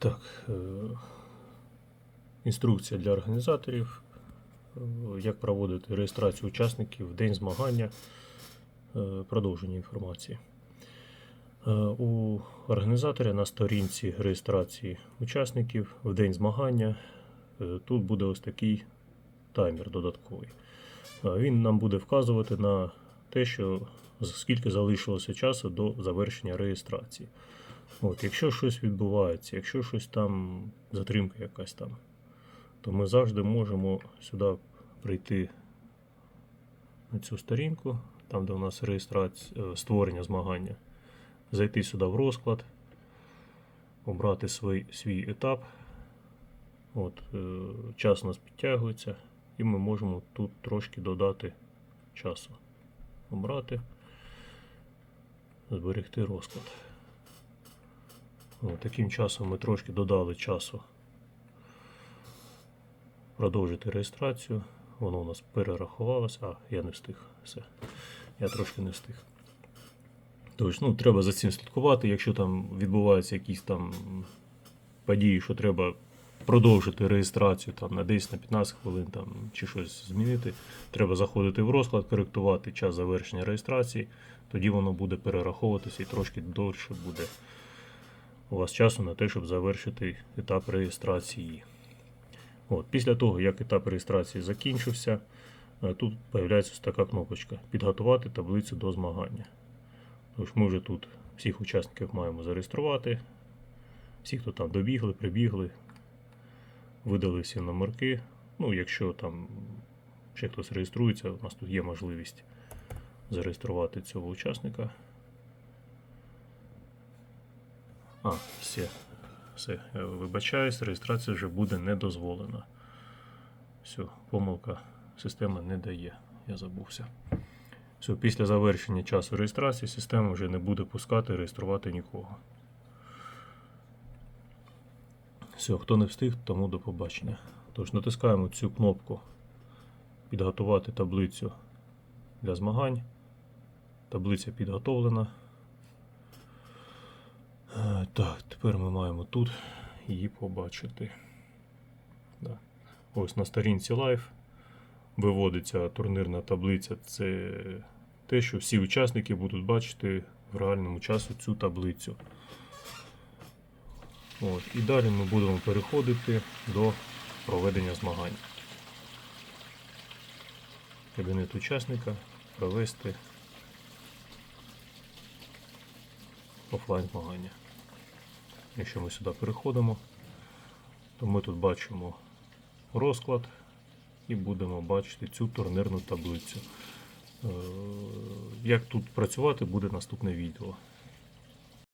Так, е, інструкція для організаторів, е, як проводити реєстрацію учасників в день змагання, е, продовження інформації. У організаторя на сторінці реєстрації учасників в день змагання тут буде ось такий таймер додатковий. Він нам буде вказувати на те, що скільки залишилося часу до завершення реєстрації. От, якщо щось відбувається, якщо щось там, затримка якась там, то ми завжди можемо сюди прийти на цю сторінку, там, де у нас реєстрація, е, створення змагання, зайти сюди в розклад, обрати свій, свій етап. От, е, час у нас підтягується, і ми можемо тут трошки додати часу. Обрати, зберегти розклад. Таким часом ми трошки додали часу продовжити реєстрацію. Воно у нас перерахувалося. А, я не встиг. Все. Я трошки не встиг. Тож, ну, треба за цим слідкувати. Якщо там відбуваються якісь там події, що треба продовжити реєстрацію там, на 10 на 15 хвилин там, чи щось змінити, треба заходити в розклад, коректувати час завершення реєстрації, тоді воно буде перераховуватися і трошки довше буде у вас часу на те, щоб завершити етап реєстрації. От, після того, як етап реєстрації закінчився, е, тут з'являється така кнопочка Підготувати таблицю до змагання. Тож ми вже тут всіх учасників маємо зареєструвати. Всі, хто там добігли, прибігли, видали всі номерки. Ну, якщо там ще хтось реєструється, у нас тут є можливість зареєструвати цього учасника. А, все. Все, я вибачаюсь, реєстрація вже буде не дозволена. Все, помилка система не дає. Я забувся. Все, після завершення часу реєстрації система вже не буде пускати реєструвати нікого. Все, хто не встиг, тому до побачення. Тож натискаємо цю кнопку Підготувати таблицю для змагань. Таблиця підготовлена. Так, тепер ми маємо тут її побачити. Да. Ось на сторінці Live виводиться турнірна таблиця. Це те, що всі учасники будуть бачити в реальному часу цю таблицю. От. І далі ми будемо переходити до проведення змагань. Кабінет учасника провести офлайн змагання. Якщо ми сюди переходимо, то ми тут бачимо розклад і будемо бачити цю турнірну таблицю. Е, Як тут працювати, буде наступне відео.